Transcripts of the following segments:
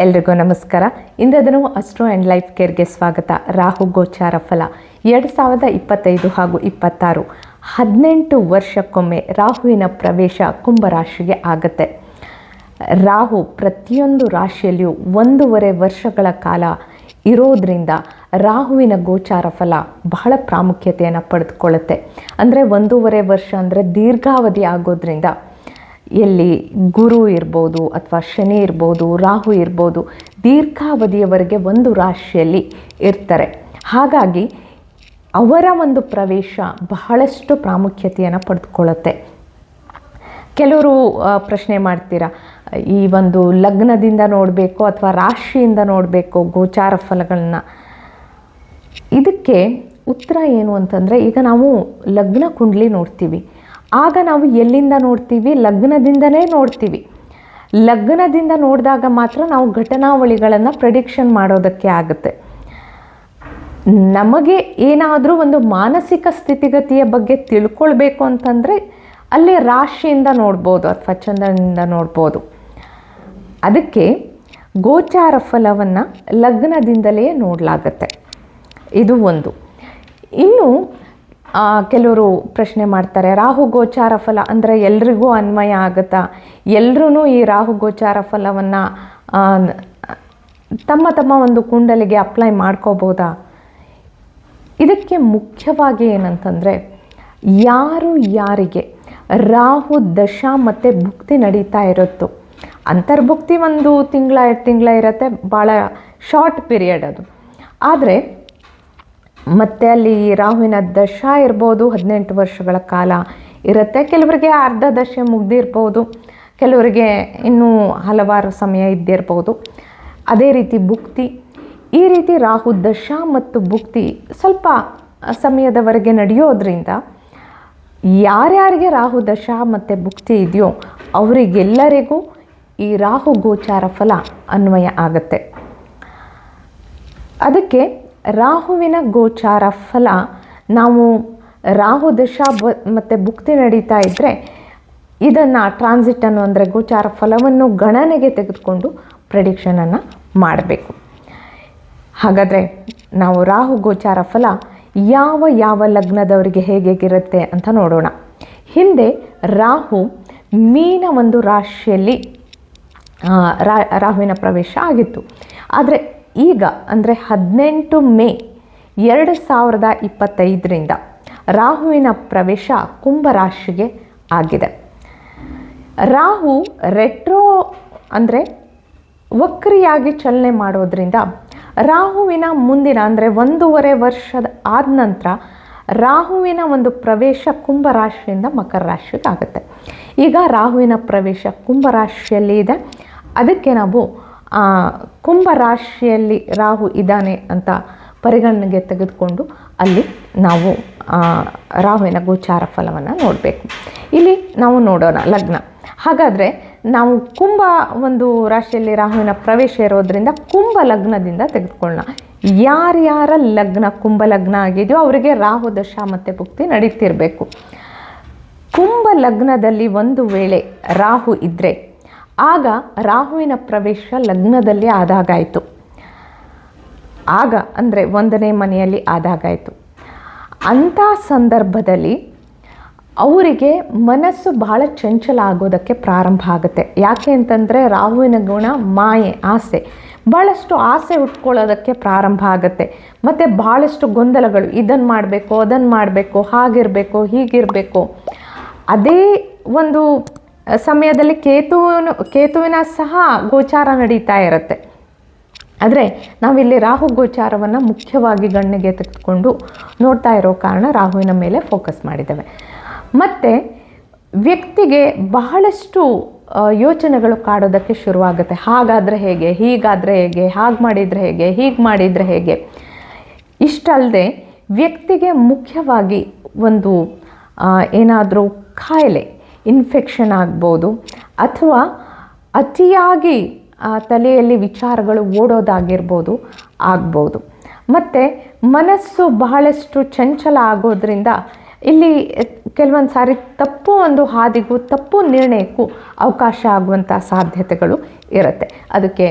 ಎಲ್ರಿಗೂ ನಮಸ್ಕಾರ. ಇಂದದನು ಅಸ್ಟ್ರೋ ಆ್ಯಂಡ್ ಲೈಫ್ ಕೇರ್ಗೆ ಸ್ವಾಗತ. ರಾಹು ಗೋಚಾರ ಫಲ. ಎರಡು ಸಾವಿರದ ಇಪ್ಪತ್ತೈದು ಹಾಗೂ ಇಪ್ಪತ್ತಾರು. ಹದಿನೆಂಟು ವರ್ಷಕ್ಕೊಮ್ಮೆ ರಾಹುವಿನ ಪ್ರವೇಶ ಕುಂಭರಾಶಿಗೆ ಆಗುತ್ತೆ. ರಾಹು ಪ್ರತಿಯೊಂದು ರಾಶಿಯಲ್ಲಿಯೂ ಒಂದೂವರೆ ವರ್ಷಗಳ ಕಾಲ ಇರೋದರಿಂದ ರಾಹುವಿನ ಗೋಚಾರ ಫಲ ಬಹಳ ಪ್ರಾಮುಖ್ಯತೆಯನ್ನು ಪಡೆದುಕೊಳ್ಳುತ್ತೆ. ಅಂದರೆ ಒಂದೂವರೆ ವರ್ಷ ಅಂದರೆ ದೀರ್ಘಾವಧಿ ಆಗೋದ್ರಿಂದ ಎಲ್ಲಿ ಗುರು ಇರ್ಬೋದು ಅಥವಾ ಶನಿ ಇರ್ಬೋದು, ರಾಹು ಇರ್ಬೋದು, ದೀರ್ಘಾವಧಿಯವರೆಗೆ ಒಂದು ರಾಶಿಯಲ್ಲಿ ಇರ್ತಾರೆ. ಹಾಗಾಗಿ ಅವರ ಒಂದು ಪ್ರವೇಶ ಬಹಳಷ್ಟು ಪ್ರಾಮುಖ್ಯತೆಯನ್ನು ಪಡೆದುಕೊಳ್ಳುತ್ತೆ. ಕೆಲವರು ಪ್ರಶ್ನೆ ಮಾಡ್ತೀರಾ, ಈ ಒಂದು ಲಗ್ನದಿಂದ ನೋಡಬೇಕು ಅಥವಾ ರಾಶಿಯಿಂದ ನೋಡಬೇಕು ಗೋಚಾರ ಫಲಗಳನ್ನ. ಇದಕ್ಕೆ ಉತ್ತರ ಏನು ಅಂತಂದರೆ, ಈಗ ನಾವು ಲಗ್ನ ಕುಂಡ್ಲಿ ನೋಡ್ತೀವಿ. ಆಗ ನಾವು ಎಲ್ಲಿಂದ ನೋಡ್ತೀವಿ? ಲಗ್ನದಿಂದನೇ ನೋಡ್ತೀವಿ. ಲಗ್ನದಿಂದ ನೋಡಿದಾಗ ಮಾತ್ರ ನಾವು ಘಟನಾವಳಿಗಳನ್ನು ಪ್ರೆಡಿಕ್ಷನ್ ಮಾಡೋದಕ್ಕೆ ಆಗುತ್ತೆ. ನಮಗೆ ಏನಾದರೂ ಒಂದು ಮಾನಸಿಕ ಸ್ಥಿತಿಗತಿಯ ಬಗ್ಗೆ ತಿಳ್ಕೊಳ್ಬೇಕು ಅಂತಂದರೆ ಅಲ್ಲಿ ರಾಶಿಯಿಂದ ನೋಡ್ಬೋದು, ಅಥವಾ ಚಂದ್ರನಿಂದ ನೋಡ್ಬೋದು. ಅದಕ್ಕೆ ಗೋಚಾರ ಫಲವನ್ನು ಲಗ್ನದಿಂದಲೇ ನೋಡಲಾಗತ್ತೆ. ಇದು ಒಂದು. ಇನ್ನು ಕೆಲವರು ಪ್ರಶ್ನೆ ಮಾಡ್ತಾರೆ, ರಾಹು ಗೋಚಾರ ಫಲ ಅಂದರೆ ಎಲ್ರಿಗೂ ಅನ್ವಯ ಆಗುತ್ತಾ? ಎಲ್ಲರೂ ಈ ರಾಹು ಗೋಚಾರ ಫಲವನ್ನು ತಮ್ಮ ತಮ್ಮ ಒಂದು ಕುಂಡಲಿಗೆ ಅಪ್ಲೈ ಮಾಡ್ಕೋಬೋದಾ? ಇದಕ್ಕೆ ಮುಖ್ಯವಾಗಿ ಏನಂತಂದರೆ, ಯಾರು ಯಾರಿಗೆ ರಾಹು ದಶ ಮತ್ತು ಭುಕ್ತಿ ನಡೀತಾ ಇರುತ್ತೋ, ಅಂತರ್ಭುಕ್ತಿ ಒಂದು ತಿಂಗಳ, ಎರಡು ತಿಂಗಳ ಇರುತ್ತೆ, ಭಾಳ ಶಾರ್ಟ್ ಪೀರಿಯಡ್ ಅದು. ಆದರೆ ಮತ್ತು ಅಲ್ಲಿ ರಾಹುವಿನ ದಶ ಇರ್ಬೋದು, ಹದಿನೆಂಟು ವರ್ಷಗಳ ಕಾಲ ಇರುತ್ತೆ. ಕೆಲವರಿಗೆ ಅರ್ಧ ದಶೆ ಮುಗ್ದಿರ್ಬೋದು, ಕೆಲವರಿಗೆ ಇನ್ನೂ ಹಲವಾರು ಸಮಯ ಇದ್ದಿರ್ಬೋದು. ಅದೇ ರೀತಿ ಭುಕ್ತಿ. ಈ ರೀತಿ ರಾಹು ದಶ ಮತ್ತು ಭುಕ್ತಿ ಸ್ವಲ್ಪ ಸಮಯದವರೆಗೆ ನಡೆಯೋದ್ರಿಂದ ಯಾರ್ಯಾರಿಗೆ ರಾಹು ದಶ ಮತ್ತು ಭುಕ್ತಿ ಇದೆಯೋ ಅವರಿಗೆಲ್ಲರಿಗೂ ಈ ರಾಹು ಗೋಚಾರ ಫಲ ಅನ್ವಯ ಆಗುತ್ತೆ. ಅದಕ್ಕೆ ರಾಹುವಿನ ಗೋಚಾರ ಫಲ, ನಾವು ರಾಹು ದಶ ಬ, ಮತ್ತು ಭುಕ್ತಿ ನಡೀತಾ ಇದ್ದರೆ ಇದನ್ನು ಟ್ರಾನ್ಸಿಟನ್ನು ಅಂದರೆ ಗೋಚಾರ ಫಲವನ್ನು ಗಣನೆಗೆ ತೆಗೆದುಕೊಂಡು ಪ್ರೆಡಿಕ್ಷನನ್ನು ಮಾಡಬೇಕು. ಹಾಗಾದರೆ ನಾವು ರಾಹು ಗೋಚಾರ ಫಲ ಯಾವ ಯಾವ ಲಗ್ನದವರಿಗೆ ಹೇಗೇಗಿರುತ್ತೆ ಅಂತ ನೋಡೋಣ. ಹಿಂದೆ ರಾಹು ಮೀನ ಒಂದು ರಾಶಿಯಲ್ಲಿ ರಾಹುವಿನ ಪ್ರವೇಶ ಆಗಿತ್ತು. ಆದರೆ ಈಗ, ಅಂದರೆ ಹದಿನೆಂಟು ಮೇ ಎರಡು ಸಾವಿರದ ಇಪ್ಪತ್ತೈದರಿಂದ ರಾಹುವಿನ ಪ್ರವೇಶ ಕುಂಭರಾಶಿಗೆ ಆಗಿದೆ. ರಾಹು ರೆಟ್ರೋ, ಅಂದರೆ ವಕ್ರಿಯಾಗಿ ಚಲನೆ ಮಾಡೋದ್ರಿಂದ ರಾಹುವಿನ ಮುಂದಿನ, ಅಂದರೆ ಒಂದೂವರೆ ವರ್ಷದ ಆದ ನಂತರ ರಾಹುವಿನ ಒಂದು ಪ್ರವೇಶ ಕುಂಭರಾಶಿಯಿಂದ ಮಕರ ರಾಶಿಗೆ ಆಗುತ್ತೆ. ಈಗ ರಾಹುವಿನ ಪ್ರವೇಶ ಕುಂಭರಾಶಿಯಲ್ಲಿ ಇದೆ ಅದಕ್ಕೆ ನಾವು ಆ, ಕುಂಭರಾಶಿಯಲ್ಲಿ ರಾಹು ಇದ್ದಾನೆ ಅಂತ ಪರಿಗಣನೆಗೆ ತೆಗೆದುಕೊಂಡು ಅಲ್ಲಿ ನಾವು ರಾಹುವಿನ ಗೋಚಾರ ಫಲವನ್ನು ನೋಡಬೇಕು. ಇಲ್ಲಿ ನಾವು ನೋಡೋಣ ಲಗ್ನ. ಹಾಗಾದರೆ ನಾವು ಕುಂಭ ಒಂದು ರಾಶಿಯಲ್ಲಿ ರಾಹುವಿನ ಪ್ರವೇಶ ಇರೋದರಿಂದ ಕುಂಭ ಲಗ್ನದಿಂದ ತೆಗೆದುಕೊಳ್ಳೋಣ. ಯಾರ್ಯಾರ ಲಗ್ನ ಕುಂಭ ಲಗ್ನ ಆಗಿದೆಯೋ ಅವರಿಗೆ ರಾಹು ದಶ ಮತ್ತು ಭುಕ್ತಿ ನಡೀತಿರಬೇಕು. ಕುಂಭ ಲಗ್ನದಲ್ಲಿ ಒಂದು ವೇಳೆ ರಾಹು ಇದ್ದರೆ ಆಗ ರಾಹುವಿನ ಪ್ರವೇಶ ಲಗ್ನದಲ್ಲಿ ಆದಾಗಾಯಿತು. ಆಗ ಅಂದರೆ ಒಂದನೇ ಮನೆಯಲ್ಲಿ ಆದಾಗಾಯಿತು. ಅಂಥ ಸಂದರ್ಭದಲ್ಲಿ ಅವರಿಗೆ ಮನಸ್ಸು ಬಹಳ ಚಂಚಲ ಆಗೋದಕ್ಕೆ ಪ್ರಾರಂಭ ಆಗುತ್ತೆ. ಯಾಕೆ ಅಂತಂದರೆ ರಾಹುವಿನ ಗುಣ ಮಾಯೆ, ಆಸೆ. ಭಾಳಷ್ಟು ಆಸೆ ಉಟ್ಕೊಳ್ಳೋದಕ್ಕೆ ಪ್ರಾರಂಭ ಆಗುತ್ತೆ. ಮತ್ತು ಭಾಳಷ್ಟು ಗೊಂದಲಗಳು ಇದನ್ನು ಮಾಡಬೇಕು ಅದನ್ನು ಮಾಡಬೇಕು, ಹಾಗಿರಬೇಕು, ಹೀಗಿರಬೇಕು. ಅದೇ ಒಂದು ಸಮಯದಲ್ಲಿ ಕೇತುವನು, ಕೇತುವಿನ ಸಹ ಗೋಚಾರ ನಡೀತಾ ಇರುತ್ತೆ. ಆದರೆ ನಾವಿಲ್ಲಿ ರಾಹು ಗೋಚಾರವನ್ನು ಮುಖ್ಯವಾಗಿ ಗಣ್ಣಿಗೆ ತೆಗೆದುಕೊಂಡು ನೋಡ್ತಾ ಇರೋ ಕಾರಣ ರಾಹುವಿನ ಮೇಲೆ ಫೋಕಸ್ ಮಾಡಿದ್ದೇವೆ. ಮತ್ತು ವ್ಯಕ್ತಿಗೆ ಬಹಳಷ್ಟು ಯೋಚನೆಗಳು ಕಾಡೋದಕ್ಕೆ ಶುರುವಾಗುತ್ತೆ. ಹಾಗಾದರೆ ಹೇಗೆ, ಹೀಗಾದರೆ ಹೇಗೆ, ಹಾಗೆ ಮಾಡಿದರೆ ಹೇಗೆ, ಹೀಗೆ ಮಾಡಿದರೆ ಹೇಗೆ. ಇಷ್ಟಲ್ಲದೆ ವ್ಯಕ್ತಿಗೆ ಮುಖ್ಯವಾಗಿ ಒಂದು ಏನಾದರೂ ಕಾಯಿಲೆ ಇನ್ಫೆಕ್ಷನ್ ಆಗ್ಬೋದು ಅಥವಾ ಅತಿಯಾಗಿ ತಲೆಯಲ್ಲಿ ವಿಚಾರಗಳು ಓಡೋದಾಗಿರ್ಬೋದು, ಆಗ್ಬೋದು. ಮತ್ತು ಮನಸ್ಸು ಬಹಳಷ್ಟು ಚಂಚಲ ಆಗೋದ್ರಿಂದ ಇಲ್ಲಿ ಕೆಲವೊಂದು ಸಾರಿ ತಪ್ಪು ಒಂದು ಹಾದಿಗೂ, ತಪ್ಪು ನಿರ್ಣಯಕ್ಕೂ ಅವಕಾಶ ಆಗುವಂಥ ಸಾಧ್ಯತೆಗಳು ಇರುತ್ತೆ. ಅದಕ್ಕೆ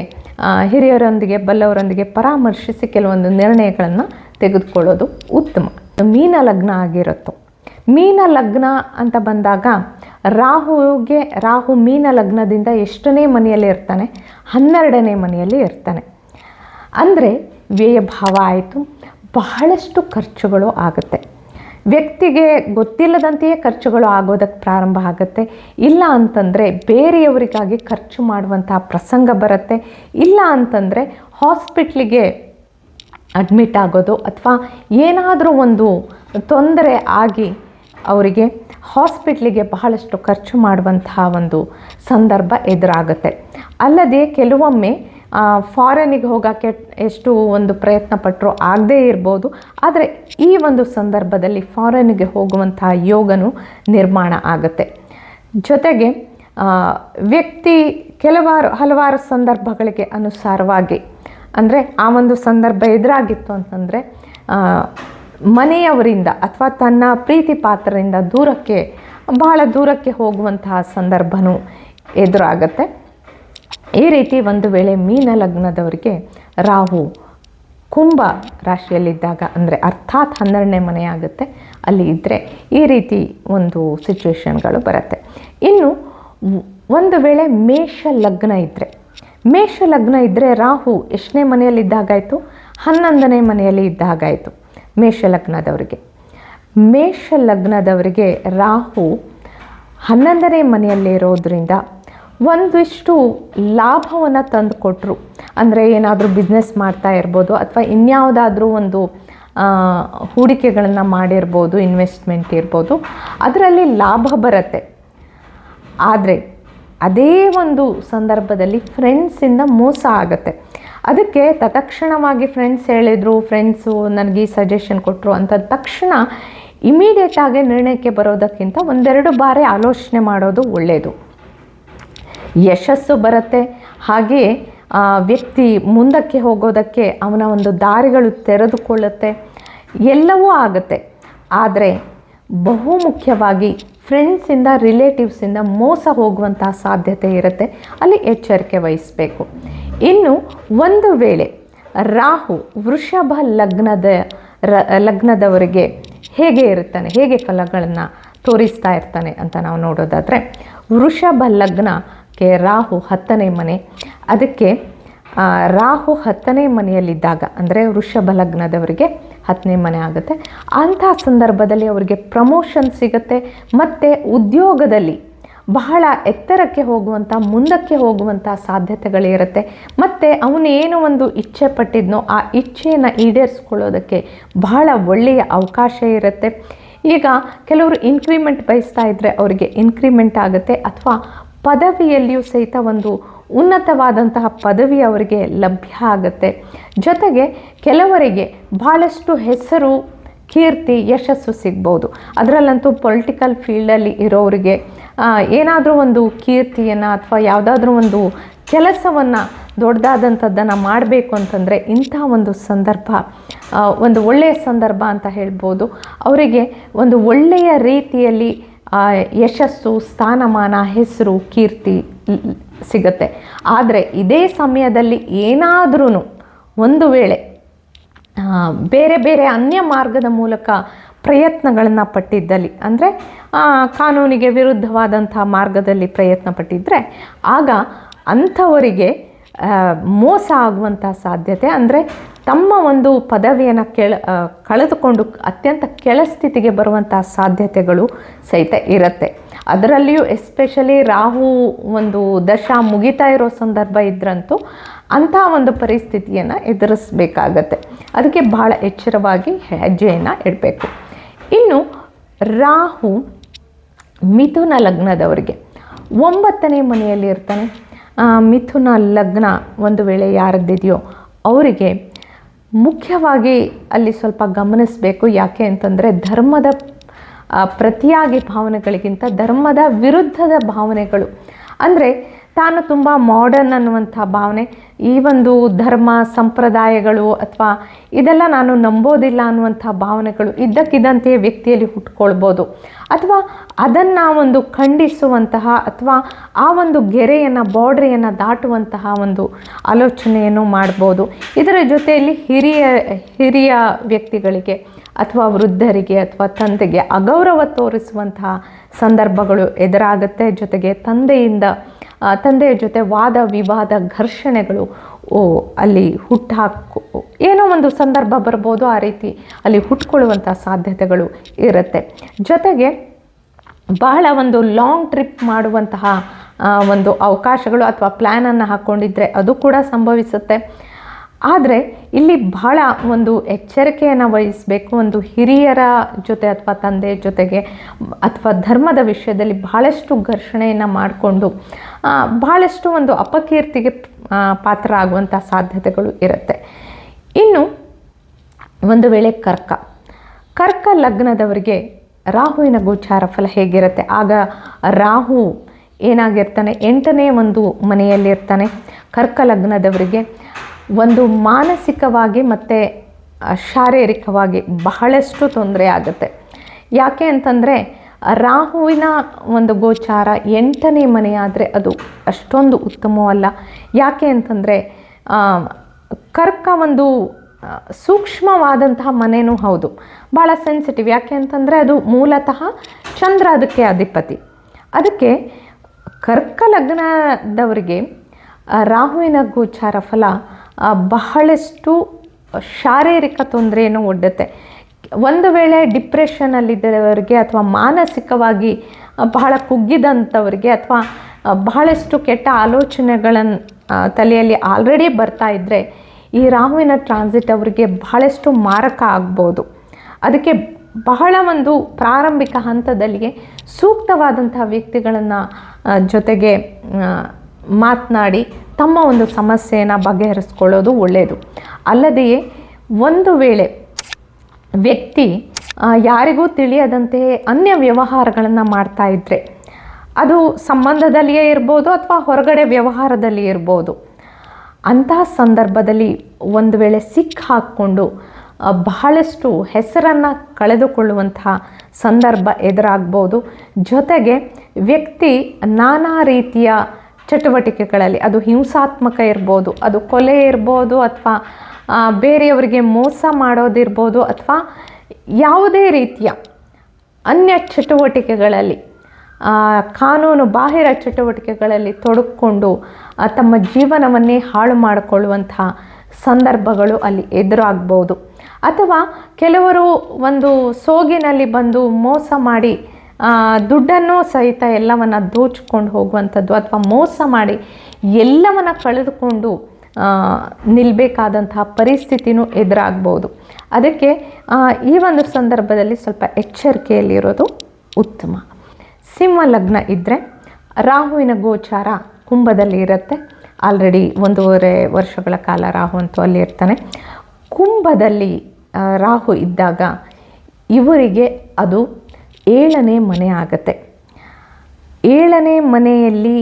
ಹಿರಿಯರೊಂದಿಗೆ, ಬಲ್ಲವರೊಂದಿಗೆ ಪರಾಮರ್ಶಿಸಿ ಕೆಲವೊಂದು ನಿರ್ಣಯಗಳನ್ನು ತೆಗೆದುಕೊಳ್ಳೋದು ಉತ್ತಮ. ಮೀನ ಲಗ್ನ ಆಗಿರುತ್ತೋ. ಮೀನ ಲಗ್ನ ಅಂತ ಬಂದಾಗ ರಾಹುಗೆ, ರಾಹು ಮೀನ ಲಗ್ನದಿಂದ ಎಷ್ಟನೇ ಮನೆಯಲ್ಲಿ ಇರ್ತಾನೆ? ಹನ್ನೆರಡನೇ ಮನೆಯಲ್ಲಿ ಇರ್ತಾನೆ. ಅಂದರೆ ವ್ಯಯಭಾವ ಆಯಿತು, ಬಹಳಷ್ಟು ಖರ್ಚುಗಳು ಆಗುತ್ತೆ. ವ್ಯಕ್ತಿಗೆ ಗೊತ್ತಿಲ್ಲದಂತೆಯೇ ಖರ್ಚುಗಳು ಆಗೋದಕ್ಕೆ ಪ್ರಾರಂಭ ಆಗುತ್ತೆ. ಇಲ್ಲ ಅಂತಂದರೆ ಬೇರೆಯವರಿಗಾಗಿ ಖರ್ಚು ಮಾಡುವಂತಹ ಪ್ರಸಂಗ ಬರುತ್ತೆ. ಇಲ್ಲ ಅಂತಂದರೆ ಹಾಸ್ಪಿಟ್ಲಿಗೆ ಅಡ್ಮಿಟ್ ಆಗೋದು ಅಥವಾ ಏನಾದರೂ ಒಂದು ತೊಂದರೆ ಆಗಿ ಅವರಿಗೆ ಹಾಸ್ಪಿಟ್ಲಿಗೆ ಬಹಳಷ್ಟು ಖರ್ಚು ಮಾಡುವಂತಹ ಒಂದು ಸಂದರ್ಭ ಎದುರಾಗುತ್ತೆ. ಅಲ್ಲದೆ ಕೆಲವೊಮ್ಮೆ ಫಾರಿನಿಗೆ ಹೋಗೋಕ್ಕೆ ಎಷ್ಟು ಒಂದು ಪ್ರಯತ್ನ ಪಟ್ಟರೂ ಆಗದೇ ಇರ್ಬೋದು. ಆದರೆ ಈ ಒಂದು ಸಂದರ್ಭದಲ್ಲಿ ಫಾರಿನಿಗೆ ಹೋಗುವಂತಹ ಯೋಗನೂ ನಿರ್ಮಾಣ ಆಗುತ್ತೆ. ಜೊತೆಗೆ ವ್ಯಕ್ತಿ ಕೆಲವಾರು, ಹಲವಾರು ಸಂದರ್ಭಗಳಿಗೆ ಅನುಸಾರವಾಗಿ, ಅಂದರೆ ಆ ಒಂದು ಸಂದರ್ಭ ಎದುರಾಗಿತ್ತು ಅಂತಂದರೆ ಮನೆಯವರಿಂದ ಅಥವಾ ತನ್ನ ಪ್ರೀತಿ ಪಾತ್ರರಿಂದ ದೂರಕ್ಕೆ, ಬಹಳ ದೂರಕ್ಕೆ ಹೋಗುವಂತಹ ಸಂದರ್ಭನೂ ಎದುರಾಗತ್ತೆ. ಈ ರೀತಿ ಒಂದು ವೇಳೆ ಮೀನ ಲಗ್ನದವರಿಗೆ ರಾಹು ಕುಂಭ ರಾಶಿಯಲ್ಲಿದ್ದಾಗ ಅಂದರೆ ಅರ್ಥಾತ್ ಹನ್ನೆರಡನೇ ಮನೆ ಆಗುತ್ತೆ ಅಲ್ಲಿ ಇದ್ದರೆ ಈ ರೀತಿ ಒಂದು ಸಿಚುವೇಶನ್ಗಳು ಬರುತ್ತೆ. ಇನ್ನು ಒಂದು ವೇಳೆ ಮೇಷ ಲಗ್ನ ಇದ್ದರೆ ಮೇಷ ಲಗ್ನ ಇದ್ದರೆ ರಾಹು ಎಷ್ಟನೇ ಮನೆಯಲ್ಲಿ ಇದ್ದಾಗಾಯಿತು ಹನ್ನೊಂದನೇ ಮನೆಯಲ್ಲಿ ಇದ್ದಾಗಾಯಿತು. ಮೇಷ ಲಗ್ನದವರಿಗೆ. ಮೇಷ ಲಗ್ನದವರಿಗೆ ರಾಹು ಹನ್ನೊಂದನೇ ಮನೆಯಲ್ಲಿ ಇರೋದ್ರಿಂದ ಒಂದಿಷ್ಟು ಲಾಭವನ್ನು ತಂದು ಕೊಟ್ಟರು ಅಂದರೆ ಏನಾದರೂ ಬಿಸ್ನೆಸ್ ಮಾಡ್ತಾ ಇರ್ಬೋದು ಅಥವಾ ಇನ್ಯಾವುದಾದ್ರೂ ಒಂದು ಹೂಡಿಕೆಗಳನ್ನು ಮಾಡಿರ್ಬೋದು ಇನ್ವೆಸ್ಟ್ಮೆಂಟ್ ಇರ್ಬೋದು, ಅದರಲ್ಲಿ ಲಾಭ ಬರುತ್ತೆ. ಆದರೆ ಅದೇ ಒಂದು ಸಂದರ್ಭದಲ್ಲಿ ಫ್ರೆಂಡ್ಸಿಂದ ಮೋಸ ಆಗುತ್ತೆ. ಅದಕ್ಕೆ ತತ್ಕ್ಷಣವಾಗಿ ಫ್ರೆಂಡ್ಸ್ ಹೇಳಿದರು ಫ್ರೆಂಡ್ಸು ನನಗೆ ಈ ಸಜೆಷನ್ ಕೊಟ್ಟರು ಅಂತ ತಕ್ಷಣ ಇಮಿಡಿಯೇಟಾಗಿ ನಿರ್ಣಯಕ್ಕೆ ಬರೋದಕ್ಕಿಂತ ಒಂದೆರಡು ಬಾರಿ ಆಲೋಚನೆ ಮಾಡೋದು ಒಳ್ಳೆಯದು ಯಶಸ್ಸು ಬರುತ್ತೆ. ಹಾಗೆಯೇ ವ್ಯಕ್ತಿ ಮುಂದಕ್ಕೆ ಹೋಗೋದಕ್ಕೆ ಅವನ ಒಂದು ದಾರಿಗಳು ತೆರೆದುಕೊಳ್ಳುತ್ತೆ. ಎಲ್ಲವೂ ಆಗುತ್ತೆ. ಆದರೆ, ಬಹು ಮುಖ್ಯವಾಗಿ ಫ್ರೆಂಡ್ಸಿಂದ ರಿಲೇಟಿವ್ಸಿಂದ ಮೋಸ ಹೋಗುವಂತಹ ಸಾಧ್ಯತೆ ಇರುತ್ತೆ. ಅಲ್ಲಿ ಎಚ್ಚರಿಕೆ ವಹಿಸಬೇಕು. ಇನ್ನು ಒಂದು ವೇಳೆ ರಾಹು ವೃಷಭ ಲಗ್ನದ ಲಗ್ನದವರಿಗೆ ಹೇಗೆ ಇರ್ತಾನೆ ಹೇಗೆ ಫಲಗಳನ್ನು ತೋರಿಸ್ತಾ ಇರ್ತಾನೆ ಅಂತ ನಾವು ನೋಡೋದಾದರೆ, ವೃಷಭ ಲಗ್ನಕ್ಕೆ ರಾಹು ಹತ್ತನೇ ಮನೆ. ಅದಕ್ಕೆ ರಾಹು ಹತ್ತನೇ ಮನೆಯಲ್ಲಿದ್ದಾಗ, ಅಂದರೆ ವೃಷಭ ಲಗ್ನದವರಿಗೆ ಹತ್ತನೇ ಮನೆ ಆಗುತ್ತೆ. ಅಂಥ ಸಂದರ್ಭದಲ್ಲಿ ಅವರಿಗೆ ಪ್ರಮೋಷನ್ ಸಿಗುತ್ತೆ, ಮತ್ತು ಉದ್ಯೋಗದಲ್ಲಿ ಬಹಳ ಎತ್ತರಕ್ಕೆ ಹೋಗುವಂಥ ಮುಂದಕ್ಕೆ ಹೋಗುವಂಥ ಸಾಧ್ಯತೆಗಳಿರುತ್ತೆ. ಮತ್ತು ಅವನೇನು ಒಂದು ಇಚ್ಛೆ ಪಟ್ಟಿದ್ನೋ ಆ ಇಚ್ಛೆಯನ್ನು ಈಡೇರಿಸ್ಕೊಳ್ಳೋದಕ್ಕೆ ಬಹಳ ಒಳ್ಳೆಯ ಅವಕಾಶ ಇರುತ್ತೆ. ಈಗ ಕೆಲವರು ಇನ್ಕ್ರಿಮೆಂಟ್ ಬಯಸ್ತಾ ಇದ್ದರೆ ಅವರಿಗೆ ಇನ್ಕ್ರಿಮೆಂಟ್ ಆಗುತ್ತೆ, ಅಥವಾ ಪದವಿಯಲ್ಲಿಯೂ ಸಹಿತ ಒಂದು ಉನ್ನತವಾದಂತಹ ಪದವಿ ಅವರಿಗೆ ಲಭ್ಯ ಆಗುತ್ತೆ. ಜೊತೆಗೆ ಕೆಲವರಿಗೆ ಭಾಳಷ್ಟು ಹೆಸರು, ಕೀರ್ತಿ, ಯಶಸ್ಸು ಸಿಗ್ಬೋದು. ಅದರಲ್ಲಂತೂ ಪೊಲಿಟಿಕಲ್ ಫೀಲ್ಡಲ್ಲಿ ಇರೋರಿಗೆ ಏನಾದರೂ ಒಂದು ಕೀರ್ತಿಯನ್ನು ಅಥವಾ ಯಾವುದಾದ್ರೂ ಒಂದು ಕೆಲಸವನ್ನು ದೊಡ್ಡದಾದಂಥದ್ದನ್ನು ಮಾಡಬೇಕು ಅಂತಂದರೆ ಇಂಥ ಒಂದು ಸಂದರ್ಭ ಒಂದು ಒಳ್ಳೆಯ ಸಂದರ್ಭ ಅಂತ ಹೇಳ್ಬೋದು. ಅವರಿಗೆ ಒಂದು ಒಳ್ಳೆಯ ರೀತಿಯಲ್ಲಿ ಯಶಸ್ಸು, ಸ್ಥಾನಮಾನ, ಹೆಸರು, ಕೀರ್ತಿ ಸಿಗುತ್ತೆ. ಆದರೆ ಇದೇ ಸಮಯದಲ್ಲಿ ಏನಾದ್ರೂ ಒಂದು ವೇಳೆ ಬೇರೆ ಬೇರೆ ಅನ್ಯ ಮಾರ್ಗದ ಮೂಲಕ ಪ್ರಯತ್ನಗಳನ್ನು ಪಟ್ಟಿದ್ದಲ್ಲಿ. ಅಂದರೆ ಕಾನೂನಿಗೆ ವಿರುದ್ಧವಾದಂಥ ಮಾರ್ಗದಲ್ಲಿ ಪ್ರಯತ್ನ ಪಟ್ಟಿದ್ದರೆ ಆಗ ಅಂಥವರಿಗೆ ಮೋಸ ಆಗುವಂಥ ಸಾಧ್ಯತೆ, ಅಂದರೆ ತಮ್ಮ ಒಂದು ಪದವಿಯನ್ನು ಕೆಳ ಕಳೆದುಕೊಂಡು ಅತ್ಯಂತ ಕೆಳಸ್ಥಿತಿಗೆ ಬರುವಂಥ ಸಾಧ್ಯತೆಗಳು ಸಹಿತ ಇರುತ್ತೆ. ಅದರಲ್ಲಿಯೂ ಎಸ್ಪೆಷಲಿ ರಾಹು ಒಂದು ದಶ ಮುಗಿತಾ ಇರೋ ಸಂದರ್ಭ ಇದ್ರಂತೂ ಅಂಥ ಒಂದು ಪರಿಸ್ಥಿತಿಯನ್ನು ಎದುರಿಸಬೇಕಾಗತ್ತೆ. ಅದಕ್ಕೆ ಬಹಳ ಎಚ್ಚರವಾಗಿ ಹೆಜ್ಜೆಯನ್ನು ಇಡಬೇಕು. ಇನ್ನು ರಾಹು ಮಿಥುನ ಲಗ್ನದವರಿಗೆ ಒಂಬತ್ತನೇ ಮನೆಯಲ್ಲಿ ಇರ್ತಾನೆ. ಮಿಥುನ ಲಗ್ನ ಒಂದು ವೇಳೆ ಯಾರದ್ದಿದೆಯೋ ಅವರಿಗೆ ಮುಖ್ಯವಾಗಿ ಅಲ್ಲಿ ಸ್ವಲ್ಪ ಗಮನಿಸಬೇಕು. ಯಾಕೆ ಅಂತಂದರೆ ಧರ್ಮದ ಪ್ರತಿಯಾಗಿ ಭಾವನೆಗಳಿಗಿಂತ ಧರ್ಮದ ವಿರುದ್ಧದ ಭಾವನೆಗಳು. ಅಂದರೆ ತಾನು ತುಂಬ ಮಾಡರ್ನ್ ಅನ್ನುವಂಥ ಭಾವನೆ, ಈ ಒಂದು ಧರ್ಮ, ಸಂಪ್ರದಾಯಗಳು ಅಥವಾ ಇದೆಲ್ಲ ನಾನು ನಂಬೋದಿಲ್ಲ ಅನ್ನುವಂಥ ಭಾವನೆಗಳು ಇದ್ದಕ್ಕಿದ್ದಂತೆಯೇ ವ್ಯಕ್ತಿಯಲ್ಲಿ ಹುಟ್ಕೊಳ್ಬೋದು. ಅಥವಾ ಅದನ್ನು ಒಂದು ಖಂಡಿಸುವಂತಹ ಅಥವಾ ಆ ಒಂದು ಗೆರೆಯನ್ನು, ಬಾರ್ಡ್ರಿಯನ್ನು ದಾಟುವಂತಹ ಒಂದು ಆಲೋಚನೆಯನ್ನು ಮಾಡ್ಬೋದು. ಇದರ ಜೊತೆಯಲ್ಲಿ ಹಿರಿಯ ಹಿರಿಯ ವ್ಯಕ್ತಿಗಳಿಗೆ ಅಥವಾ ವೃದ್ಧರಿಗೆ ಅಥವಾ ತಂದೆಗೆ ಅಗೌರವ ತೋರಿಸುವಂತಹ ಸಂದರ್ಭಗಳು ಎದುರಾಗುತ್ತೆ. ಜೊತೆಗೆ ತಂದೆಯಿಂದ ತಂದೆಯ ಜೊತೆ ವಾದ ವಿವಾದ ಘರ್ಷಣೆಗಳು ಅಲ್ಲಿ ಹುಟ್ಟಾಕು, ಏನೋ ಒಂದು ಸಂದರ್ಭ ಬರ್ಬೋದು ಆ ರೀತಿ ಅಲ್ಲಿ ಹುಟ್ಕೊಳ್ಳುವಂಥ ಸಾಧ್ಯತೆಗಳು ಇರುತ್ತೆ. ಜೊತೆಗೆ ಬಹಳ ಒಂದು ಲಾಂಗ್ ಟ್ರಿಪ್ ಮಾಡುವಂತಹ ಒಂದು ಅವಕಾಶಗಳು ಅಥವಾ ಪ್ಲ್ಯಾನನ್ನು ಹಾಕ್ಕೊಂಡಿದ್ರೆ ಅದು ಕೂಡ ಸಂಭವಿಸುತ್ತೆ. ಆದರೆ ಇಲ್ಲಿ ಬಹಳ ಒಂದು ಎಚ್ಚರಿಕೆಯನ್ನು ವಹಿಸಬೇಕು ಒಂದು ಹಿರಿಯರ ಜೊತೆ ಅಥವಾ ತಂದೆ ಜೊತೆಗೆ ಅಥವಾ ಧರ್ಮದ ವಿಷಯದಲ್ಲಿ ಬಹಳಷ್ಟು ಘರ್ಷಣೆಯನ್ನು ಮಾಡಿಕೊಂಡು ಬಹಳಷ್ಟು ಒಂದು ಅಪಕೀರ್ತಿಗೆ ಪಾತ್ರ ಆಗುವಂಥ ಸಾಧ್ಯತೆಗಳು ಇರುತ್ತೆ. ಇನ್ನು ಒಂದು ವೇಳೆ ಕರ್ಕ ಕರ್ಕ ಲಗ್ನದವರಿಗೆ ರಾಹುವಿನ ಗೋಚಾರ ಫಲ ಹೇಗಿರುತ್ತೆ? ಆಗ ರಾಹು ಏನಾಗಿರ್ತಾನೆ? ಎಂಟನೇ ಒಂದು ಮನೆಯಲ್ಲಿರ್ತಾನೆ. ಕರ್ಕ ಲಗ್ನದವರಿಗೆ ಒಂದು ಮಾನಸಿಕವಾಗಿ ಮತ್ತು ಶಾರೀರಿಕವಾಗಿ ಬಹಳಷ್ಟು ತೊಂದರೆ ಆಗುತ್ತೆ. ಯಾಕೆ ಅಂತಂದರೆ, ರಾಹುವಿನ ಒಂದು ಗೋಚಾರ ಎಂಟನೇ ಮನೆಯಾದರೆ ಅದು ಅಷ್ಟೊಂದು ಉತ್ತಮವಲ್ಲ. ಯಾಕೆ ಅಂತಂದರೆ ಕರ್ಕ ಒಂದು ಸೂಕ್ಷ್ಮವಾದಂತಹ ಮನೆಯೂ ಹೌದು. ಭಾಳ ಸೆನ್ಸಿಟಿವ್ ಯಾಕೆ ಅಂತಂದರೆ, ಅದು ಮೂಲತಃ ಚಂದ್ರ ಅದಕ್ಕೆ ಅಧಿಪತಿ. ಅದಕ್ಕೆ ಕರ್ಕ ಲಗ್ನದವರಿಗೆ ರಾಹುವಿನ ಗೋಚಾರ ಫಲ ಬಹಳಷ್ಟು ಶಾರೀರಿಕ ತೊಂದರೆಯನ್ನು ಒಡ್ಡುತ್ತೆ. ಒಂದು ವೇಳೆ ಡಿಪ್ರೆಷನಲ್ಲಿದ್ದವರಿಗೆ ಅಥವಾ ಮಾನಸಿಕವಾಗಿ ಬಹಳ ಕುಗ್ಗಿದಂಥವ್ರಿಗೆ ಅಥವಾ ಬಹಳಷ್ಟು ಕೆಟ್ಟ ಆಲೋಚನೆಗಳನ್ನು ತಲೆಯಲ್ಲಿ ಆಲ್ರೆಡಿ ಬರ್ತಾ ಇದ್ದರೆ ಈ ರಾಹುವಿನ ಟ್ರಾನ್ಸಿಟ್ ಅವರಿಗೆ ಬಹಳಷ್ಟು ಮಾರಕ ಆಗ್ಬೋದು. ಅದಕ್ಕೆ ಬಹಳ ಒಂದು ಪ್ರಾರಂಭಿಕ ಹಂತದಲ್ಲಿಯೇ ಸೂಕ್ತವಾದಂತಹ ವ್ಯಕ್ತಿಗಳನ್ನು ಜೊತೆಗೆ ಮಾತನಾಡಿ ತಮ್ಮ ಒಂದು ಸಮಸ್ಯೆಯನ್ನು ಬಗೆಹರಿಸ್ಕೊಳ್ಳೋದು ಒಳ್ಳೆಯದು ಅಲ್ಲದೆಯೇ ಒಂದು ವೇಳೆ ವ್ಯಕ್ತಿ ಯಾರಿಗೂ ತಿಳಿಯದಂತೆ ಅನ್ಯ ವ್ಯವಹಾರಗಳನ್ನು ಮಾಡ್ತಾ ಇದ್ದರೆ ಅದು ಸಂಬಂಧದಲ್ಲಿಯೇ ಇರ್ಬೋದು ಅಥವಾ ಹೊರಗಡೆ ವ್ಯವಹಾರದಲ್ಲಿ ಇರ್ಬೋದು ಅಂತಹ ಸಂದರ್ಭದಲ್ಲಿ ಒಂದು ವೇಳೆ ಸಿಕ್ ಹಾಕ್ಕೊಂಡು ಬಹಳಷ್ಟು ಹೆಸರನ್ನು ಕಳೆದುಕೊಳ್ಳುವಂತಹ ಸಂದರ್ಭ ಎದುರಾಗ್ಬೋದು. ಜೊತೆಗೆ ವ್ಯಕ್ತಿ ನಾನಾ ರೀತಿಯ ಚಟುವಟಿಕೆಗಳಲ್ಲಿ ಅದು ಹಿಂಸಾತ್ಮಕ ಇರ್ಬೋದು, ಅದು ಕೊಲೆ ಇರ್ಬೋದು ಅಥವಾ ಬೇರೆಯವರಿಗೆ ಮೋಸ ಮಾಡೋದಿರ್ಬೋದು ಅಥವಾ ಯಾವುದೇ ರೀತಿಯ ಅನ್ಯ ಚಟುವಟಿಕೆಗಳಲ್ಲಿ ಕಾನೂನು ಬಾಹಿರ ಚಟುವಟಿಕೆಗಳಲ್ಲಿ ತೊಡಕೊಂಡು ತಮ್ಮ ಜೀವನವನ್ನೇ ಹಾಳು ಮಾಡಿಕೊಳ್ಳುವಂತಹ ಸಂದರ್ಭಗಳು ಅಲ್ಲಿ ಎದುರಾಗ್ಬೋದು. ಅಥವಾ ಕೆಲವರು ಒಂದು ಸೋಗಿನಲ್ಲಿ ಬಂದು ಮೋಸ ಮಾಡಿ ದುಡ್ಡನ್ನು ಸಹಿತ ಎಲ್ಲವನ್ನು ದೋಚ್ಕೊಂಡು ಹೋಗುವಂಥದ್ದು ಅಥವಾ ಮೋಸ ಮಾಡಿ ಎಲ್ಲವನ್ನು ಕಳೆದುಕೊಂಡು ನಿಲ್ಲಬೇಕಾದಂತಹ ಪರಿಸ್ಥಿತಿನೂ ಎದುರಾಗ್ಬೋದು. ಅದಕ್ಕೆ ಈ ಒಂದು ಸಂದರ್ಭದಲ್ಲಿ ಸ್ವಲ್ಪ ಎಚ್ಚರಿಕೆಯಲ್ಲಿರೋದು ಉತ್ತಮ. ಸಿಂಹ ಲಗ್ನ ಇದ್ದರೆ ರಾಹುವಿನ ಗೋಚಾರ ಕುಂಭದಲ್ಲಿ ಇರುತ್ತೆ. ಆಲ್ರೆಡಿ ಒಂದೂವರೆ ವರ್ಷಗಳ ಕಾಲ ರಾಹು ಅಂತೂ ಅಲ್ಲಿ ಇರ್ತಾನೆ. ಕುಂಭದಲ್ಲಿ ರಾಹು ಇದ್ದಾಗ ಇವರಿಗೆ ಅದು ಏಳನೇ ಮನೆ ಆಗುತ್ತೆ. ಏಳನೇ ಮನೆಯಲ್ಲಿ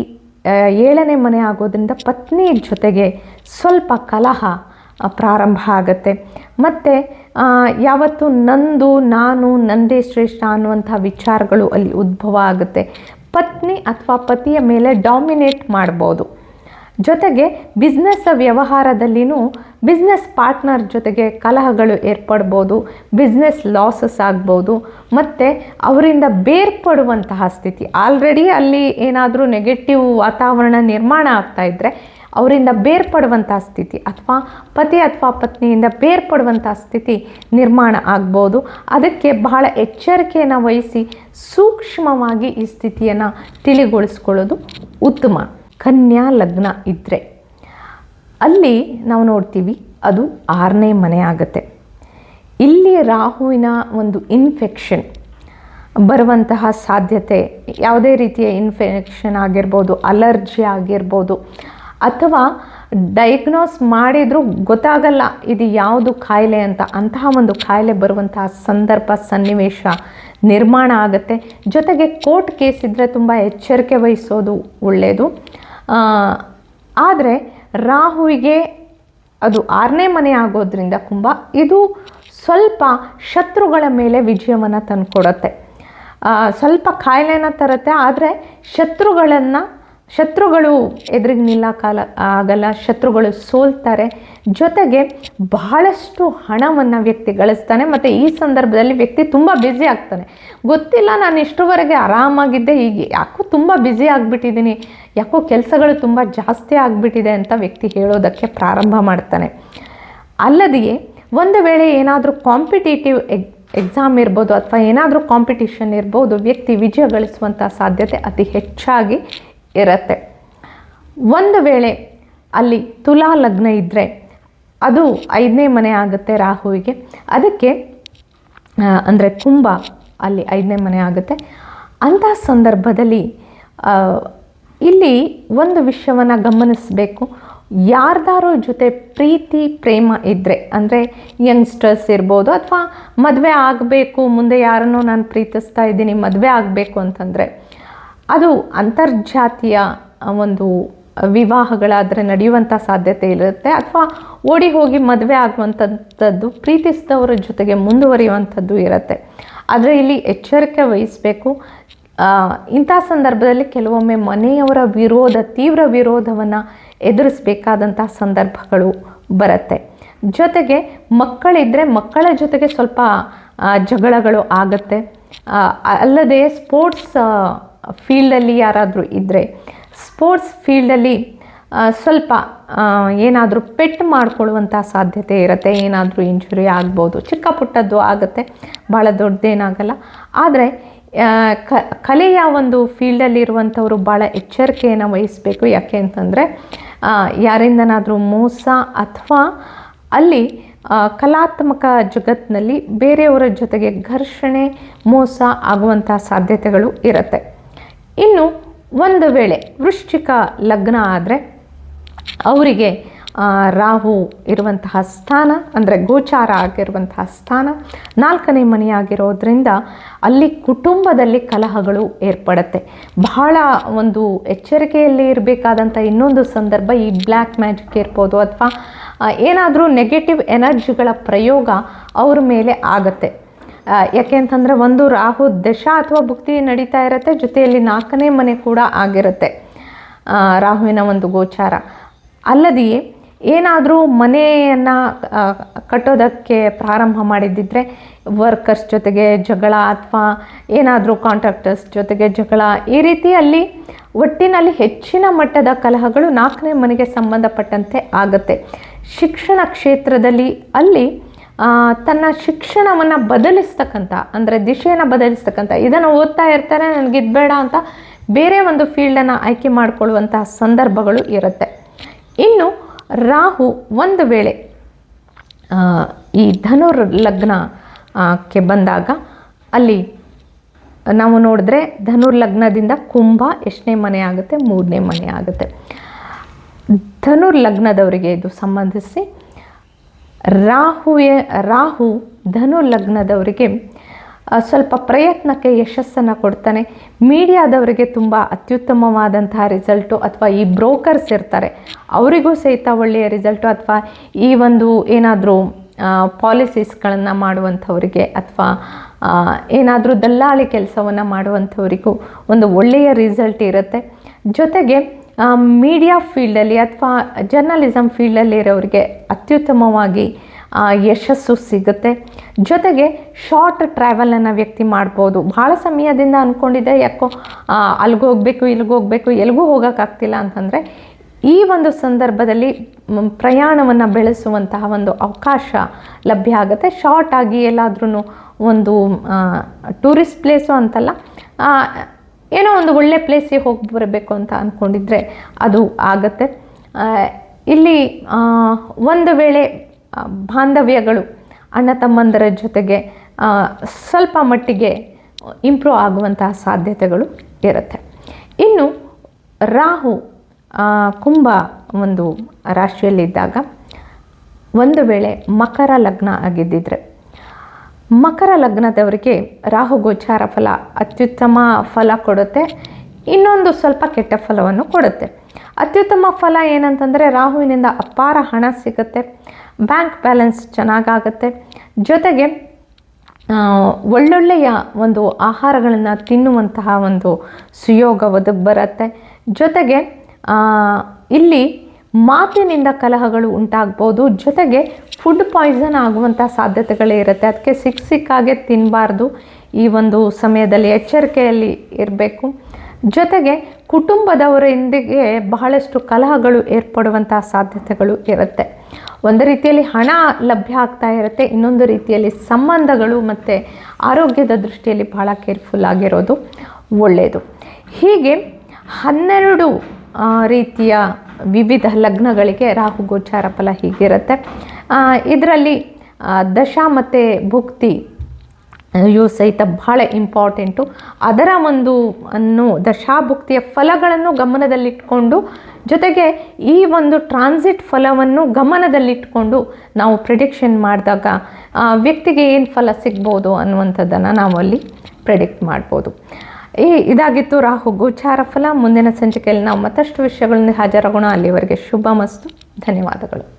ಏಳನೇ ಮನೆ ಆಗೋದ್ರಿಂದ ಪತ್ನಿ ಜೊತೆಗೆ ಸ್ವಲ್ಪ ಕಲಹ ಪ್ರಾರಂಭ ಆಗುತ್ತೆ. ಮತ್ತು ಯಾವತ್ತು ನಂದು, ನಾನು, ನಂದೇ ಶ್ರೇಷ್ಠ ಅನ್ನುವಂಥ ವಿಚಾರಗಳು ಅಲ್ಲಿ ಉದ್ಭವ ಆಗುತ್ತೆ. ಪತ್ನಿ ಅಥವಾ ಪತಿಯ ಮೇಲೆ ಡಾಮಿನೇಟ್ ಮಾಡ್ಬೋದು. ಜೊತೆಗೆ ಬಿಸ್ನೆಸ್ ವ್ಯವಹಾರದಲ್ಲಿನೂ ಬಿಸ್ನೆಸ್ ಪಾರ್ಟ್ನರ್ ಜೊತೆಗೆ ಕಲಹಗಳು ಏರ್ಪಡ್ಬೋದು ಬಿಸ್ನೆಸ್ ಲಾಸಸ್ ಆಗ್ಬೋದು, ಮತ್ತು ಅವರಿಂದ ಬೇರ್ಪಡುವಂತಹ ಸ್ಥಿತಿ. ಆಲ್ರೆಡಿ ಅಲ್ಲಿ ಏನಾದರೂ ನೆಗೆಟಿವ್ ವಾತಾವರಣ ನಿರ್ಮಾಣ ಆಗ್ತಾ ಇದ್ದರೆ ಅವರಿಂದ ಬೇರ್ಪಡುವಂಥ ಸ್ಥಿತಿ ಅಥವಾ ಪತಿ ಅಥವಾ ಪತ್ನಿಯಿಂದ ಬೇರ್ಪಡುವಂಥ ಸ್ಥಿತಿ ನಿರ್ಮಾಣ ಆಗ್ಬೋದು. ಅದಕ್ಕೆ ಬಹಳ ಎಚ್ಚರಿಕೆಯನ್ನು ವಹಿಸಿ ಸೂಕ್ಷ್ಮವಾಗಿ ಈ ಸ್ಥಿತಿಯನ್ನು ತಿಳಿಗೊಳಿಸ್ಕೊಳ್ಳೋದು ಉತ್ತಮ. ಕನ್ಯಾ ಲಗ್ನ ಇದ್ದರೆ ಅಲ್ಲಿ ನಾವು ನೋಡ್ತೀವಿ, ಅದು ಆರನೇ ಮನೆ ಆಗುತ್ತೆ. ಇಲ್ಲಿ ರಾಹುವಿನ ಒಂದು ಇನ್ಫೆಕ್ಷನ್ ಬರುವಂತಹ ಸಾಧ್ಯತೆ, ಯಾವುದೇ ರೀತಿಯ ಇನ್ಫೆಕ್ಷನ್ ಆಗಿರ್ಬೋದು ಅಲರ್ಜಿ ಆಗಿರ್ಬೋದು, ಅಥವಾ ಡಯಾಗ್ನೋಸ್ ಮಾಡಿದರೂ ಗೊತ್ತಾಗಲ್ಲ, ಇದು ಯಾವುದು ಕಾಯಿಲೆ ಅಂತ, ಅಂತಹ ಒಂದು ಕಾಯಿಲೆ ಬರುವಂತಹ ಸಂದರ್ಭ, ಸನ್ನಿವೇಶ, ನಿರ್ಮಾಣ ಆಗುತ್ತೆ. ಜೊತೆಗೆ ಕೋರ್ಟ್ ಕೇಸ್ ಇದ್ದರೆ ತುಂಬ ಎಚ್ಚರಿಕೆ ವಹಿಸೋದು ಒಳ್ಳೆಯದು ಆದರೆ ರಾಹುವಿಗೆ ಅದು ಆರನೇ ಮನೆ ಆಗೋದ್ರಿಂದ ಕುಂಭ, ಇದು ಸ್ವಲ್ಪ ಶತ್ರುಗಳ ಮೇಲೆ ವಿಜಯವನ್ನು ತಂದುಕೊಡತ್ತೆ. ಸ್ವಲ್ಪ ಕಾಯಿಲೆನ ತರುತ್ತೆ, ಆದರೆ ಶತ್ರುಗಳನ್ನು ಶತ್ರುಗಳು ಎದುರಿಗೆ ನಿಲ್ಲಕ್ಕಾಲ ಆಗಲ್ಲ, ಶತ್ರುಗಳು ಸೋಲ್ತಾರೆ. ಜೊತೆಗೆ ಬಹಳಷ್ಟು ಹಣವನ್ನು ವ್ಯಕ್ತಿ ಗಳಿಸ್ತಾನೆ ಮತ್ತು ಈ ಸಂದರ್ಭದಲ್ಲಿ ವ್ಯಕ್ತಿ ತುಂಬ ಬ್ಯುಸಿ ಆಗ್ತಾನೆ. ಗೊತ್ತಿಲ್ಲ, ನಾನು ಇಷ್ಟುವರೆಗೆ ಆರಾಮಾಗಿದ್ದೆ ಈಗ ಯಾಕೋ ತುಂಬ ಬ್ಯುಸಿ ಆಗಿಬಿಟ್ಟಿದ್ದೀನಿ, ಯಾಕೋ ಕೆಲಸಗಳು ತುಂಬ ಜಾಸ್ತಿ ಆಗಿಬಿಟ್ಟಿದೆ ಅಂತ ವ್ಯಕ್ತಿ ಹೇಳೋದಕ್ಕೆ ಪ್ರಾರಂಭ ಮಾಡ್ತಾನೆ. ಅಲ್ಲದೆಯೇ, ಒಂದು ವೇಳೆ ಏನಾದರೂ ಕಾಂಪಿಟೇಟಿವ್ ಎಕ್ ಎಕ್ಸಾಮ್ ಇರ್ಬೋದು ಅಥವಾ ಏನಾದರೂ ಕಾಂಪಿಟಿಷನ್ ಇರ್ಬೋದು, ವ್ಯಕ್ತಿ ವಿಜಯ ಗಳಿಸುವಂಥ ಸಾಧ್ಯತೆ ಅತಿ ಹೆಚ್ಚಾಗಿ ಇರುತ್ತೆ. ಒಂದು ವೇಳೆ ಅಲ್ಲಿ ತುಲಾ ಲಗ್ನ ಇದ್ದರೆ ಅದು ಐದನೇ ಮನೆ ಆಗುತ್ತೆ ರಾಹುವಿಗೆ. ಅದಕ್ಕೆ ಅಂದರೆ ಕುಂಭ ಅಲ್ಲಿ ಐದನೇ ಮನೆ ಆಗುತ್ತೆ. ಅಂಥ ಸಂದರ್ಭದಲ್ಲಿ ಇಲ್ಲಿ ಒಂದು ವಿಷಯವನ್ನು ಗಮನಿಸಬೇಕು. ಯಾರ್ದಾರೋ ಜೊತೆ ಪ್ರೀತಿ, ಪ್ರೇಮ ಇದ್ದರೆ ಅಂದರೆ ಯಂಗ್ಸ್ಟರ್ಸ್ ಇರ್ಬೋದು ಅಥವಾ ಮದುವೆ ಆಗಬೇಕು, ಮುಂದೆ ಯಾರನ್ನೋ ನಾನು ಪ್ರೀತಿಸ್ತಾ ಇದ್ದೀನಿ, ಮದುವೆ ಆಗಬೇಕು ಅಂತಂದರೆ ಅದು ಅಂತರ್ಜಾತಿಯ ಒಂದು ವಿವಾಹಗಳಾದರೆ ನಡೆಯುವಂಥ ಸಾಧ್ಯತೆ ಇರುತ್ತೆ. ಅಥವಾ ಓಡಿ ಹೋಗಿ ಮದುವೆ ಆಗುವಂಥದ್ದು ಪ್ರೀತಿಸಿದವರ ಜೊತೆಗೆ ಮುಂದುವರಿಯುವಂಥದ್ದು ಇರುತ್ತೆ. ಆದರೆ ಇಲ್ಲಿ ಎಚ್ಚರಿಕೆ ವಹಿಸಬೇಕು. ಇಂಥ ಸಂದರ್ಭದಲ್ಲಿ ಕೆಲವೊಮ್ಮೆ ಮನೆಯವರ ವಿರೋಧ, ತೀವ್ರ ವಿರೋಧವನ್ನು ಎದುರಿಸಬೇಕಾದಂಥ ಸಂದರ್ಭಗಳು ಬರುತ್ತೆ. ಜೊತೆಗೆ ಮಕ್ಕಳಿದ್ದರೆ ಮಕ್ಕಳ ಜೊತೆಗೆ ಸ್ವಲ್ಪ ಜಗಳಗಳು ಆಗುತ್ತೆ. ಅಲ್ಲದೆ ಸ್ಪೋರ್ಟ್ಸ್ ಫೀಲ್ಡಲ್ಲಿ ಯಾರಾದರೂ ಇದ್ದರೆ ಸ್ಪೋರ್ಟ್ಸ್ ಫೀಲ್ಡಲ್ಲಿ ಸ್ವಲ್ಪ ಏನಾದರೂ ಪೆಟ್ಟು ಮಾಡಿಕೊಳ್ಳುವಂಥ ಸಾಧ್ಯತೆ ಇರುತ್ತೆ, ಏನಾದರೂ ಇಂಜುರಿ ಆಗ್ಬೋದು. ಚಿಕ್ಕ ಪುಟ್ಟದ್ದು ಆಗುತ್ತೆ ಭಾಳ ದೊಡ್ಡದೇನಾಗಲ್ಲ. ಆದರೆ ಕ, ಕಲೆಯ ಒಂದು ಫೀಲ್ಡಲ್ಲಿರುವಂಥವರು ಭಾಳ ಎಚ್ಚರಿಕೆಯನ್ನು ವಹಿಸಬೇಕು. ಯಾಕೆ ಅಂತಂದರೆ ಯಾರಿಂದನಾದರೂ ಮೋಸ ಅಥವಾ ಅಲ್ಲಿ ಕಲಾತ್ಮಕ ಜಗತ್ತಿನಲ್ಲಿ ಬೇರೆಯವರ ಜೊತೆಗೆ ಘರ್ಷಣೆ, ಮೋಸ ಆಗುವಂಥ ಸಾಧ್ಯತೆಗಳು ಇರುತ್ತೆ. ಇನ್ನು ಒಂದು ವೇಳೆ ವೃಶ್ಚಿಕ ಲಗ್ನ ಆದರೆ ಅವರಿಗೆ ರಾಹು ಇರುವಂತಹ ಸ್ಥಾನ, ಅಂದರೆ ಗೋಚಾರ ಆಗಿರುವಂತಹ ಸ್ಥಾನ ನಾಲ್ಕನೇ ಮನೆಯಾಗಿರೋದ್ರಿಂದ ಅಲ್ಲಿ ಕುಟುಂಬದಲ್ಲಿ ಕಲಹಗಳು ಏರ್ಪಡುತ್ತೆ. ಬಹಳ ಒಂದು ಎಚ್ಚರಿಕೆಯಲ್ಲಿ ಇರಬೇಕಾದಂಥ ಇನ್ನೊಂದು ಸಂದರ್ಭ ಈ ಬ್ಲ್ಯಾಕ್ ಮ್ಯಾಜಿಕ್ ಇರ್ಬೋದು ಅಥವಾ ಏನಾದರೂ ನೆಗೆಟಿವ್ ಎನರ್ಜಿಗಳ ಪ್ರಯೋಗ ಅವ್ರ ಮೇಲೆ ಆಗುತ್ತೆ. ಯಾಕೆ ಅಂತಂದರೆ ಒಂದು ರಾಹು ದಶ ಅಥವಾ ಭುಕ್ತಿ ನಡೀತಾ ಇರುತ್ತೆ, ಜೊತೆಯಲ್ಲಿ ನಾಲ್ಕನೇ ಮನೆ ಕೂಡ ಆಗಿರುತ್ತೆ. ರಾಹುವಿನ ಒಂದು ಗೋಚಾರ. ಅಲ್ಲದೆಯೇ, ಏನಾದರೂ ಮನೆಯನ್ನು ಕಟ್ಟೋದಕ್ಕೆ ಪ್ರಾರಂಭ ಮಾಡಿದ್ದಿದ್ರೆ ವರ್ಕರ್ಸ್ ಜೊತೆಗೆ ಜಗಳ ಅಥವಾ ಏನಾದರೂ ಕಾಂಟ್ರಾಕ್ಟರ್ಸ್ ಜೊತೆಗೆ ಜಗಳ, ಈ ರೀತಿಯಲ್ಲಿ ಒಟ್ಟಿನಲ್ಲಿ ಹೆಚ್ಚಿನ ಮಟ್ಟದ ಕಲಹಗಳು ನಾಲ್ಕನೇ ಮನೆಗೆ ಸಂಬಂಧಪಟ್ಟಂತೆ ಆಗುತ್ತೆ. ಶಿಕ್ಷಣ ಕ್ಷೇತ್ರದಲ್ಲಿ ಅಲ್ಲಿ ತನ್ನ ಶಿಕ್ಷಣವನ್ನು ಬದಲಿಸ್ತಕ್ಕಂಥ, ಅಂದರೆ ದಿಶೆಯನ್ನು ಬದಲಿಸ್ತಕ್ಕಂಥ, ಇದನ್ನು ಓದ್ತಾ ಇರ್ತಾರೆ, ನನಗೆ ಇದು ಬೇಡ ಅಂತ ಬೇರೆ ಒಂದು ಫೀಲ್ಡನ್ನು ಆಯ್ಕೆ ಮಾಡಿಕೊಳ್ಳುವಂತಹ ಸಂದರ್ಭಗಳು ಇರುತ್ತೆ. ಇನ್ನು ರಾಹು ಒಂದು ವೇಳೆ ಈ ಧನುರ್ ಲಗ್ನಕ್ಕೆ ಕ್ಕೆ ಬಂದಾಗ, ಅಲ್ಲಿ ನಾವು ನೋಡಿದ್ರೆ ಧನುರ್ ಲಗ್ನದಿಂದ ಕುಂಭ ಎಷ್ಟನೇ ಮನೆ ಆಗುತ್ತೆ, ಮೂರನೇ ಮನೆ ಆಗುತ್ತೆ. ಧನುರ್ ಲಗ್ನದವರಿಗೆ ಇದು ಸಂಬಂಧಿಸಿ ರಾಹುವೆ, ರಾಹು ಧನು ಲಗ್ನದವರಿಗೆ ಸ್ವಲ್ಪ ಪ್ರಯತ್ನಕ್ಕೆ ಯಶಸ್ಸನ್ನು ಕೊಡ್ತಾನೆ. ಮೀಡಿಯಾದವರಿಗೆ ತುಂಬ ಅತ್ಯುತ್ತಮವಾದಂತಹ ರಿಸಲ್ಟು ಅಥವಾ ಈ ಬ್ರೋಕರ್ಸ್ ಇರ್ತಾರೆ, ಅವರಿಗೂ ಸಹಿತ ಒಳ್ಳೆಯ ರಿಸಲ್ಟು ಅಥವಾ ಈ ಒಂದು ಏನಾದರೂ ಪಾಲಿಸೀಸ್ಗಳನ್ನು ಮಾಡುವಂಥವರಿಗೆ ಅಥವಾ ಏನಾದರೂ ದಲ್ಲಾಳಿ ಕೆಲಸವನ್ನು ಮಾಡುವಂಥವರಿಗೂ ಒಂದು ಒಳ್ಳೆಯ ರಿಸಲ್ಟ್ ಇರುತ್ತೆ. ಜೊತೆಗೆ ಮೀಡಿಯಾ ಫೀಲ್ಡಲ್ಲಿ ಅಥವಾ ಜರ್ನಲಿಸಮ್ ಫೀಲ್ಡಲ್ಲಿ ಇರೋರಿಗೆ ಅತ್ಯುತ್ತಮವಾಗಿ ಯಶಸ್ಸು ಸಿಗುತ್ತೆ. ಜೊತೆಗೆ ಶಾರ್ಟ್ ಟ್ರಾವೆಲನ್ನು ವ್ಯಕ್ತಿ ಮಾಡ್ಬೋದು. ಭಾಳ ಸಮಯದಿಂದ ಅಂದ್ಕೊಂಡಿದ್ದೆ ಯಾಕೋ ಅಲ್ಲಿಗೆ ಅಲ್ಗೆ ಹೋಗಬೇಕು ಇಲ್ಲಿಗೆ ಹೋಗಬೇಕು ಎಲ್ಲಿಗೂ ಹೋಗೋಕ್ಕಾಗ್ತಿಲ್ಲ ಅಂತಂದರೆ, ಈ ಒಂದು ಸಂದರ್ಭದಲ್ಲಿ ಪ್ರಯಾಣವನ್ನು ಬೆಳೆಸುವಂತಹ ಒಂದು ಅವಕಾಶ ಲಭ್ಯ ಆಗುತ್ತೆ. ಶಾರ್ಟ್ ಆಗಿ ಎಲ್ಲಾದ್ರೂ ಒಂದು ಟೂರಿಸ್ಟ್ ಪ್ಲೇಸು ಅಂತಲ್ಲ ಏನೋ ಒಂದು ಒಳ್ಳೆ ಪ್ಲೇಸಿಗೆ ಹೋಗಿ ಬರಬೇಕು ಅಂತ ಅಂದ್ಕೊಂಡಿದ್ರೆ ಅದು ಆಗತ್ತೆ. ಇಲ್ಲಿ ಒಂದು ವೇಳೆ ಬಾಂಧವ್ಯಗಳು ಅಣ್ಣ ತಮ್ಮಂದರ ಜೊತೆಗೆ ಸ್ವಲ್ಪ ಮಟ್ಟಿಗೆ ಇಂಪ್ರೂವ್ ಆಗುವಂತಹ ಸಾಧ್ಯತೆಗಳು ಇರುತ್ತೆ. ಇನ್ನು, ರಾಹು ಕುಂಭ ಒಂದು ರಾಶಿಯಲ್ಲಿದ್ದಾಗ ಒಂದು ವೇಳೆ ಮಕರ ಲಗ್ನ ಆಗಿದ್ದಿದ್ರೆ ಮಕರ ಲಗ್ನದವರಿಗೆ ರಾಹು ಗೋಚಾರ ಫಲ, ಅತ್ಯುತ್ತಮ ಫಲ ಕೊಡುತ್ತೆ. ಇನ್ನೊಂದು ಸ್ವಲ್ಪ ಕೆಟ್ಟ ಫಲವನ್ನು ಕೊಡುತ್ತೆ. ಅತ್ಯುತ್ತಮ ಫಲ ಏನಂತಂದರೆ ರಾಹುವಿನಿಂದ ಅಪಾರ ಹಣ ಸಿಗುತ್ತೆ. ಬ್ಯಾಂಕ್ ಬ್ಯಾಲೆನ್ಸ್ ಚೆನ್ನಾಗಾಗುತ್ತೆ. ಜೊತೆಗೆ ಒಳ್ಳೊಳ್ಳೆಯ ಒಂದು ಆಹಾರಗಳನ್ನು ತಿನ್ನುವಂತಹ ಒಂದು ಸುಯೋಗ ಒದಗಿ ಬರುತ್ತೆ. ಜೊತೆಗೆ ಇಲ್ಲಿ ಮಾತಿನಿಂದ ಕಲಹಗಳು ಉಂಟಾಗ್ಬೋದು. ಜೊತೆಗೆ ಫುಡ್ ಪಾಯ್ಸನ್ ಆಗುವಂಥ ಸಾಧ್ಯತೆಗಳೇ ಇರುತ್ತೆ. ಅದಕ್ಕೆ ಸಿಕ್ಕ ಸಿಕ್ಕಾಗೆ ತಿನ್ನಬಾರ್ದು ಈ ಒಂದು ಸಮಯದಲ್ಲಿ, ಎಚ್ಚರಿಕೆಯಲ್ಲಿ ಇರಬೇಕು. ಜೊತೆಗೆ ಕುಟುಂಬದವರೊಂದಿಗೆ ಬಹಳಷ್ಟು ಕಲಹಗಳು ಏರ್ಪಡುವಂಥ ಸಾಧ್ಯತೆಗಳು ಇರುತ್ತೆ. ಒಂದು ರೀತಿಯಲ್ಲಿ ಹಣ ಲಭ್ಯ ಆಗ್ತಾ ಇರುತ್ತೆ. ಇನ್ನೊಂದು ರೀತಿಯಲ್ಲಿ ಸಂಬಂಧಗಳು ಮತ್ತು ಆರೋಗ್ಯದ ದೃಷ್ಟಿಯಲ್ಲಿ ಬಹಳ ಕೇರ್ಫುಲ್ ಆಗಿರೋದು ಒಳ್ಳೆಯದು ಹೀಗೆ ಹನ್ನೆರಡು ರೀತಿಯ ವಿವಿಧ ಲಗ್ನಗಳಿಗೆ ರಾಹು ಗೋಚಾರ ಫಲ ಹೀಗಿರುತ್ತೆ. ಇದರಲ್ಲಿ ದಶ ಮತ್ತು ಭುಕ್ತಿ ಯು ಸಹಿತ ಬಹಳ ಇಂಪಾರ್ಟೆಂಟು ಅದರ ಒಂದು, ಅನ್ನು ದಶಾಭುಕ್ತಿಯ ಫಲಗಳನ್ನು ಗಮನದಲ್ಲಿಟ್ಕೊಂಡು, ಜೊತೆಗೆ ಈ ಒಂದು ಟ್ರಾನ್ಸಿಟ್ ಫಲವನ್ನು ಗಮನದಲ್ಲಿಟ್ಕೊಂಡು ನಾವು ಪ್ರಿಡಿಕ್ಷನ್ ಮಾಡಿದಾಗ ವ್ಯಕ್ತಿಗೆ ಏನು ಫಲ ಸಿಗ್ಬೋದು ಅನ್ನುವಂಥದ್ದನ್ನು ನಾವು ಅಲ್ಲಿ ಪ್ರಿಡಿಕ್ಟ್ ಮಾಡ್ಬೋದು. ಈ ಇದಾಗಿತ್ತು ರಾಹು ಗೋಚಾರ ಫಲ ಮುಂದಿನ ಸಂಚಿಕೆಯಲ್ಲಿ ನಾವು ಮತ್ತಷ್ಟು ವಿಷಯಗಳನ್ನು ಹಾಜರಾಗೋಣ. ಅಲ್ಲಿವರೆಗೆ ಶುಭ ಮಸ್ತು. ಧನ್ಯವಾದಗಳು.